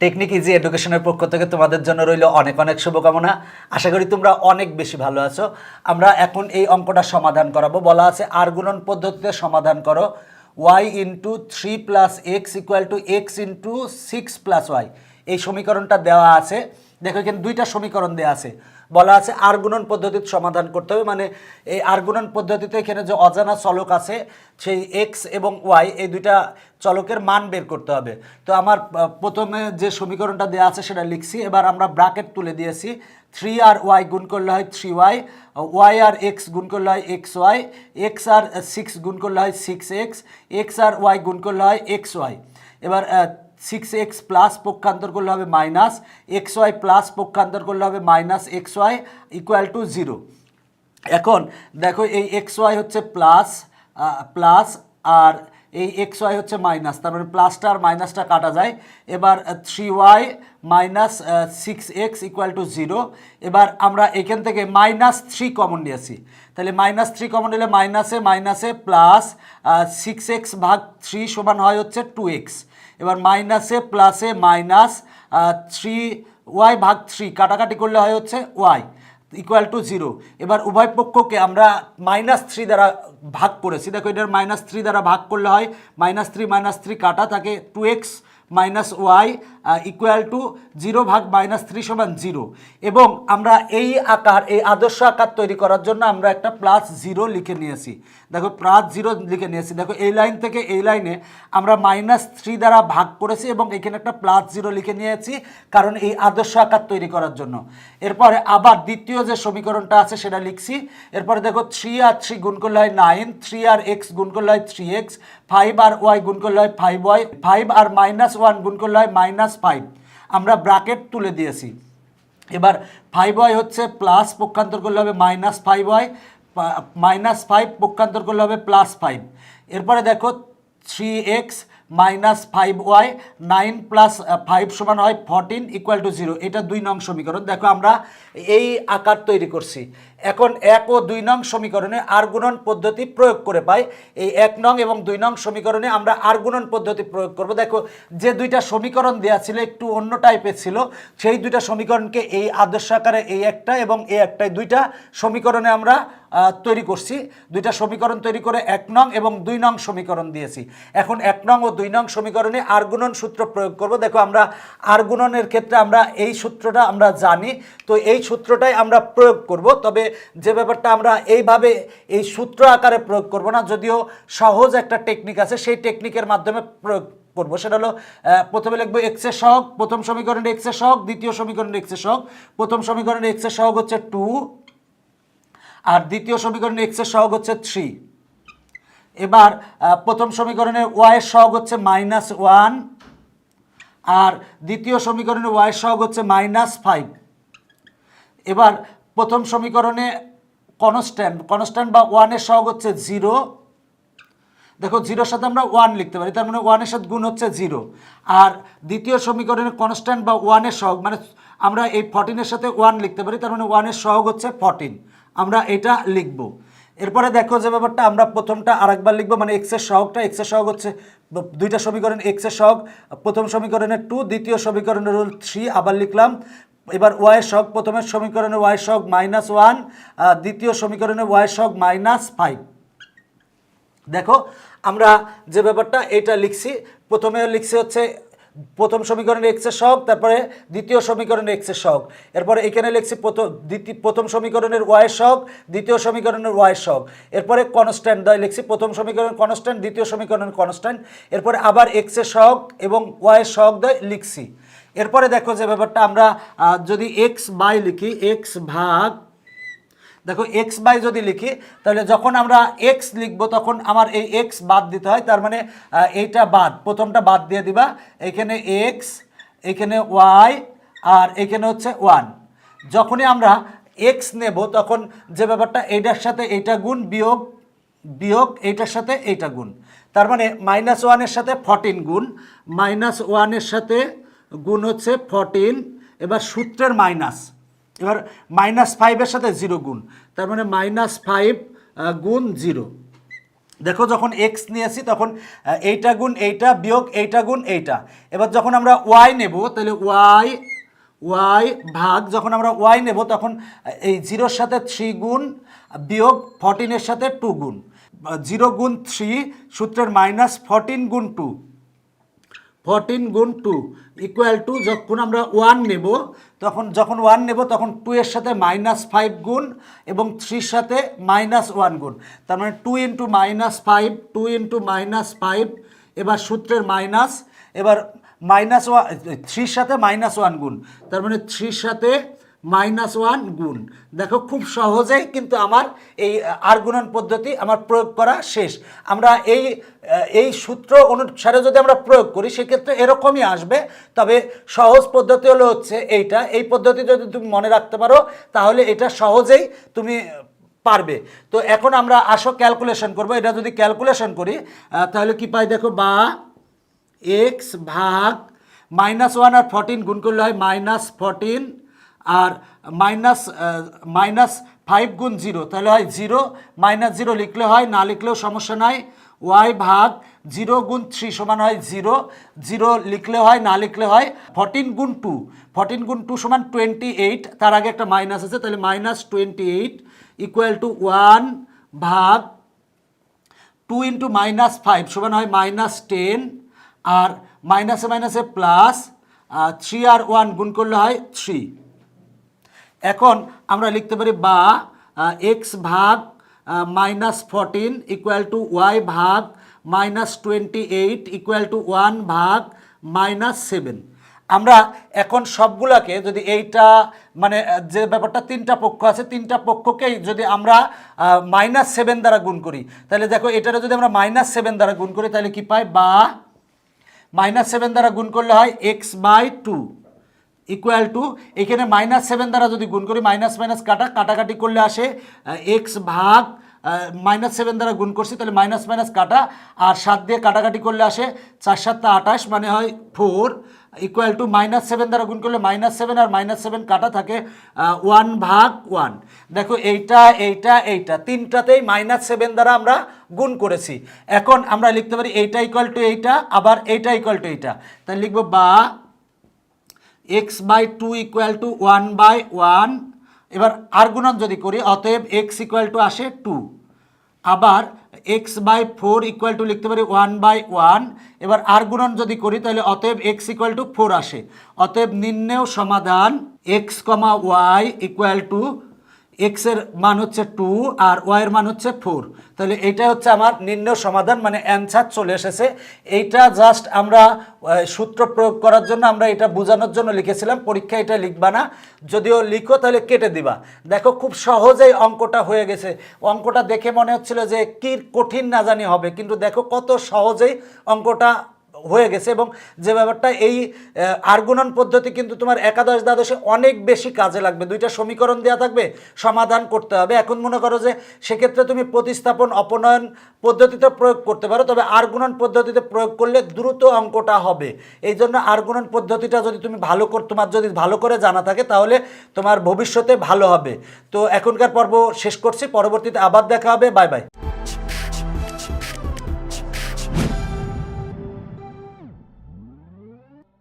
Technique easy এডুকেশনের পক্ষ থেকে তোমাদের জন্য রইল অনেক অনেক শুভকামনা। আশা করি তোমরা অনেক বেশি ভালো আছো। আমরা এখন এই অঙ্কটা সমাধান করাবো। বলা আছে আর্গুণন পদ্ধতিতে সমাধান করো। Y into three plus x equal to x into six plus y এই সমীকরণটা দেওয়া আছে। দেখো এখানে দুইটা সমীকরণ দেওয়া আছে। বলা আছে আর গুণন পদ্ধতিতে সমাধান করতে হবে। মানে এই আর গুণন পদ্ধতিতে এখানে যে অজানা চলক আছে, সেই এক্স এবং ওয়াই এই দুইটা চলকের মান বের করতে হবে। তো আমার প্রথমে যে সমীকরণটা দেওয়া আছে সেটা লিখছি। এবার আমরা ব্রাকেট তুলে দিয়েছি। থ্রি আর ওয়াই গুণ করলে হয় থ্রি ওয়াই ওয়াই আর এক্স গুণ করলে হয় এক্স ওয়াই এক্স আর সিক্স গুণ করলে হয় সিক্স এক্স এক্স আর ওয়াই গুণ করলে হয় এক্স ওয়াই এবার সিক্স এক্স প্লাস পক্ষান্তর করলে হবে মাইনাস এক্স ওয়াই প্লাস পক্ষান্তর করলে হবে minus x y equal to zero এখন দেখো এই এক্স ওয়াই হচ্ছে প্লাস প্লাস আর এই এক্স ওয়াই হচ্ছে মাইনাস তার মানে প্লাসটা আর মাইনাসটা কাটা যায়। এবার three y minus six x equal to zero এবার আমরা এখান থেকে মাইনাস থ্রি কমন নিয়েছি তাহলে মাইনাস থ্রি কমন নিলে মাইনাসে মাইনাসে প্লাস সিক্স এক্স ভাগ থ্রি সমান হয় হচ্ছে টু এক্স এবার মাইনাসে প্লাসে মাইনাস থ্রি ওয়াই ভাগ থ্রি কাটাকাটি করলে হয় হচ্ছে ওয়াই ইকুয়াল টু জিরো এবার উভয় পক্ষকে আমরা মাইনাস থ্রি দ্বারা ভাগ করেছি। দেখো এটার মাইনাস থ্রি দ্বারা ভাগ করলে হয় মাইনাস থ্রি মাইনাস থ্রি কাটা থাকে two x minus y equal to zero ভাগ মাইনাস থ্রি সমান জিরো এবং আমরা এই আকার, এই আদর্শ আকার তৈরি করার জন্য আমরা একটা প্লাস জিরো লিখে নিয়েছি। দেখো প্লাস জিরো লিখে নিয়েছি। দেখো, এই লাইন থেকে এই লাইনে আমরা মাইনাস থ্রি দ্বারা ভাগ করেছি এবং এখানে একটা প্লাস জিরো লিখে নিয়েছি কারণ এই আদর্শ আকার তৈরি করার জন্য। এরপরে আবার দ্বিতীয় যে সমীকরণটা আছে সেটা লিখছি। এরপরে দেখো থ্রি আর থ্রি গুণ করলে হয় নাইন থ্রি আর এক্স গুণ করলে হয় থ্রি এক্স ফাইভ আর ওয়াই গুণ করলে হয় ফাইভ ওয়াই ফাইভ আর মাইনাস ওয়ান গুণ করলে হয় মাইনাস ফাইভ আমরা ব্রাকেট তুলে দিয়েছি। এবার ফাইভ ওয়াই হচ্ছে প্লাস পক্ষান্তর করলে হবে minus five y minus five পক্ষান্তর করলে হবে প্লাস ফাইভ এরপরে দেখো three x minus five y, nine plus five সমান হয় ফরটিন ইকুয়াল টু জিরো এটা দুই নং সমীকরণ। দেখো আমরা এই আকার তৈরি করছি। এখন এক ও দুই নং সমীকরণে আর গুণন পদ্ধতি প্রয়োগ করে পাই। এই এক নং এবং দুই নং সমীকরণে আমরা আর গুণন পদ্ধতি প্রয়োগ করব। দেখো, যে দুইটা সমীকরণ দেওয়া ছিল একটু অন্য টাইপের ছিল, সেই দুইটা সমীকরণকে এই আদর্শ আকারে এই একটা এবং এই একটাই দুইটা সমীকরণে আমরা তৈরি করছি। দুইটা সমীকরণ তৈরি করে এক নং এবং দুই নং সমীকরণ দিয়েছি। এখন এক নং ও দুই নং সমীকরণে আর গুণন সূত্র প্রয়োগ করব। দেখো আমরা আর গুণনের ক্ষেত্রে আমরা এই সূত্রটা আমরা জানি, তো এই সূত্রটাই আমরা প্রয়োগ করব। তবে যে ব্যাপারটা আমরা এইভাবে এই সূত্র আকারে প্রয়োগ করব না, যদিও সহজ একটা টেকনিক আছে, সেই টেকনিকের মাধ্যমে প্রয়োগ করব। সেটা হলো প্রথমে লিখব এক্সের সহগ, প্রথম সমীকরণে এক্সের সহগ, দ্বিতীয় সমীকরণে এক্সের সহগ, প্রথম সমীকরণে এক্সের সহগ হচ্ছে টু আর দ্বিতীয় সমীকরণে এক্সের সহগ হচ্ছে থ্রি এবার প্রথম সমীকরণে ওয়াইয়ের সহগ হচ্ছে মাইনাস ওয়ান আর দ্বিতীয় সমীকরণে ওয়াইয়ের সহগ হচ্ছে মাইনাস ফাইভ এবার, প্রথম সমীকরণে কনস্ট্যান্ট কনস্ট্যান্ট বা ওয়ানের সহগ হচ্ছে জিরো দেখো জিরোর সাথে আমরা ওয়ান লিখতে পারি, তার মানে ওয়ানের সাথে গুণ হচ্ছে জিরো আর দ্বিতীয় সমীকরণে কনস্ট্যান্ট বা ওয়ানের সহগ মানে আমরা এই ফর্টিনের সাথে ওয়ান লিখতে পারি, তার মানে ওয়ানের সহগ হচ্ছে ফর্টিন আমরা এটা লিখব। এরপরে দেখো যে ব্যাপারটা, আমরা প্রথমটা আরেকবার লিখব মানে এক্সের সহগটা এক্সের সহগ হচ্ছে দুইটা সমীকরণ এক্সের সহগ, প্রথম সমীকরণে টু দ্বিতীয় সমীকরণের হল থ্রি আবার লিখলাম। এবার ওয়াই সহগ, প্রথমের সমীকরণে ওয়াইয়ের সহগ মাইনাস ওয়ান দ্বিতীয় সমীকরণে ওয়াইয়ের সহগ মাইনাস ফাইভ দেখো, আমরা যে ব্যাপারটা, এটা লিখছি, প্রথমে লিখছি হচ্ছে প্রথম সমীকরণে এক্সের সহগ, তারপরে দ্বিতীয় সমীকরণে এক্সের সহগ। এরপরে এখানে লিখছি প্রথম দ্বিতীয় প্রথম সমীকরণের ওয়াইয়ের সহগ, দ্বিতীয় সমীকরণের ওয়াইয়ের সহগ। এরপরে কনস্ট্যান্ট দয়, লিখছি প্রথম সমীকরণ কনস্ট্যান্ট দ্বিতীয় সমীকরণের কনস্ট্যান্ট এরপরে আবার এক্সের সহগ এবং ওয়াইয়ের সহগ দয়, লিখছি। এরপরে দেখো যে ব্যাপারটা আমরা যদি এক্স বাই লিখি এক্স ভাগ দেখো এক্স বাই যদি লিখি, তাহলে যখন আমরা এক্স লিখব, তখন আমার এই এক্স বাদ দিতে হয়, তার মানে এইটা বাদ, প্রথমটা বাদ দিয়ে দিবা। এখানে এক্স এখানে ওয়াই আর এখানে হচ্ছে ওয়ান যখনই আমরা এক্স নেব, তখন যে ব্যাপারটা, এইটার সাথে এইটা গুণ, বিয়োগ বিয়োগ এইটার সাথে এইটা গুণ। তার মানে মাইনাস ওয়ানের সাথে ফর্টিন গুণ মাইনাস ওয়ানের সাথে গুণ হচ্ছে ফর্টিন এবার সূত্রের মাইনাস এবার মাইনাস ফাইভের সাথে জিরো গুণ। তার মানে মাইনাস ফাইভ গুণ জিরো দেখো যখন এক্স নিয়েছি তখন এইটা গুণ এইটা, বিয়োগ এইটা গুণ এইটা। এবার যখন আমরা ওয়াই নেব, তাহলে ওয়াই ওয়াই ভাগ যখন আমরা ওয়াই নেব তখন এই জিরোর সাথে থ্রি গুণ, বিয়োগ ফর্টিনের সাথে টু গুণ। জিরো গুণ থ্রি সূত্রের মাইনাস ফর্টিন গুণ টু ফোরটিন গুণ টু ইকুয়াল টু যখন আমরা ওয়ান নেব, তখন যখন ওয়ান নেব, তখন টু এর সাথে মাইনাস ফাইভ গুণ এবং থ্রির সাথে মাইনাস ওয়ান গুণ। তার মানে two into minus five two into minus five এবার সূত্রের মাইনাস এবার মাইনাস ওয়ান থ্রির সাথে মাইনাস ওয়ান গুণ। তার মানে থ্রির সাথে মাইনাস ওয়ান গুণ। দেখো, খুব সহজেই কিন্তু আমার এই আর গুণন পদ্ধতি আমার প্রয়োগ করা শেষ। আমরা এই এই সূত্র অনুসারে যদি আমরা প্রয়োগ করি, সেক্ষেত্রে এরকমই আসবে। তবে সহজ পদ্ধতি হলো হচ্ছে এইটা। এই পদ্ধতি যদি তুমি মনে রাখতে পারো, তাহলে এটা সহজেই তুমি পারবে। তো এখন আমরা আসো ক্যালকুলেশন করব। এটা যদি ক্যালকুলেশন করি তাহলে কি পাই দেখো, বা এক্স ভাগ মাইনাস ওয়ান আর ফর্টিন গুণ করলে হয় মাইনাস ফর্টিন আর মাইনাস মাইনাস ফাইভ গুণ জিরো তাহলে হয় জিরো মাইনাস জিরো লিখলে হয়, না লিখলেও সমস্যা নাই। ওয়াই ভাগ জিরো গুণ থ্রি সমান হয় জিরো জিরো লিখলে হয়, না লিখলে হয় ফর্টিন গুণ টু ফর্টিন গুণ টু সমান টোয়েন্টি এইট তার আগে একটা মাইনাস আছে, তাহলে minus twenty eight equal to one ভাগ টু ইন্টু মাইনাস ফাইভ সমান হয় মাইনাস টেন আর মাইনাসে মাইনাসে প্লাস থ্রি আর ওয়ান গুণ করলে হয় থ্রি এখন আমরা লিখতে পারি বা এক্স ভাগ minus fourteen equal to y ভাগ minus twenty eight equal to one ভাগ মাইনাস সেভেন আমরা এখন সবগুলাকে যদি এইটা মানে যে ব্যাপারটা তিনটা পক্ষ আছে, তিনটা পক্ষকেই যদি আমরা মাইনাস সেভেন দ্বারা গুণ করি, তাহলে দেখো এটারে যদি আমরা মাইনাস সেভেন দ্বারা গুণ করি, তাহলে কি পাই? বা মাইনাস সেভেন দ্বারা গুণ করলে হয় x by two equal to এখানে মাইনাস সেভেন দ্বারা যদি গুণ করি মাইনাস মাইনাস কাটা, কাটাকাটি করলে আসে এক্স ভাগ মাইনাস সেভেন দ্বারা গুণ করছি, তাহলে মাইনাস মাইনাস কাটা, আর সাত দিয়ে কাটাকাটি করলে আসে চার সাতটা আঠাশ মানে হয় four equal to minus seven দ্বারা গুণ করলে মাইনাস সেভেন আর মাইনাস সেভেন কাটা থাকে ওয়ান ভাগ ওয়ান দেখো, এইটা এইটা এইটা, তিনটাতেই মাইনাস সেভেন দ্বারা আমরা গুণ করেছি। এখন আমরা লিখতে পারি এইটা ইকুয়াল টু এইটা, আবার এইটা ইকুয়াল টু এইটা। তাহলে লিখব বা x by two equal to one by one এবার আর যদি করি, অতএব এক্স ইকুয়াল টু আসে টু আবার x by four equal to লিখতে পারি ওয়ান বাই ওয়ান এবার আর যদি করি, তাহলে অতএব এক্স ইকুয়াল টু ফোর আসে। অতএব নিম্নেও সমাধান x comma y equal to এক্সের মান হচ্ছে টু আর ওয়াই মান হচ্ছে ফোর তাহলে এইটা হচ্ছে আমার নির্ণয় সমাধান মানে অ্যান্সার চলে এসেছে। এইটা জাস্ট আমরা সূত্র প্রয়োগ করার জন্য আমরা এটা বোঝানোর জন্য লিখেছিলাম। পরীক্ষা এটা লিখবা না। যদিও লিখো, তাহলে কেটে দিবা। দেখো, খুব সহজেই অঙ্কটা হয়ে গেছে। অঙ্কটা দেখে মনে হচ্ছিল যে কি কঠিন না জানি হবে। কিন্তু দেখো, কত সহজেই অঙ্কটা হয়ে গেছে এবং যে ব্যাপারটা এই আহ, আর্গুণন পদ্ধতি কিন্তু তোমার একাদশ দ্বাদশে অনেক বেশি কাজে লাগবে। দুইটা সমীকরণ দেওয়া থাকবে সমাধান করতে হবে। এখন মনে করো যে সেক্ষেত্রে তুমি প্রতিস্থাপন অপনয়ন পদ্ধতিতে প্রয়োগ করতে পারো তবে আর্গুণন পদ্ধতিতে প্রয়োগ করলে দ্রুত অঙ্কটা হবে। এই জন্য আর্গুণন পদ্ধতিটা যদি তুমি ভালো কর তোমার যদি ভালো করে জানা থাকে তাহলে তোমার ভবিষ্যতে ভালো হবে। তো এখনকার পর্ব শেষ করছি পরবর্তীতে আবার দেখা হবে। Bye bye.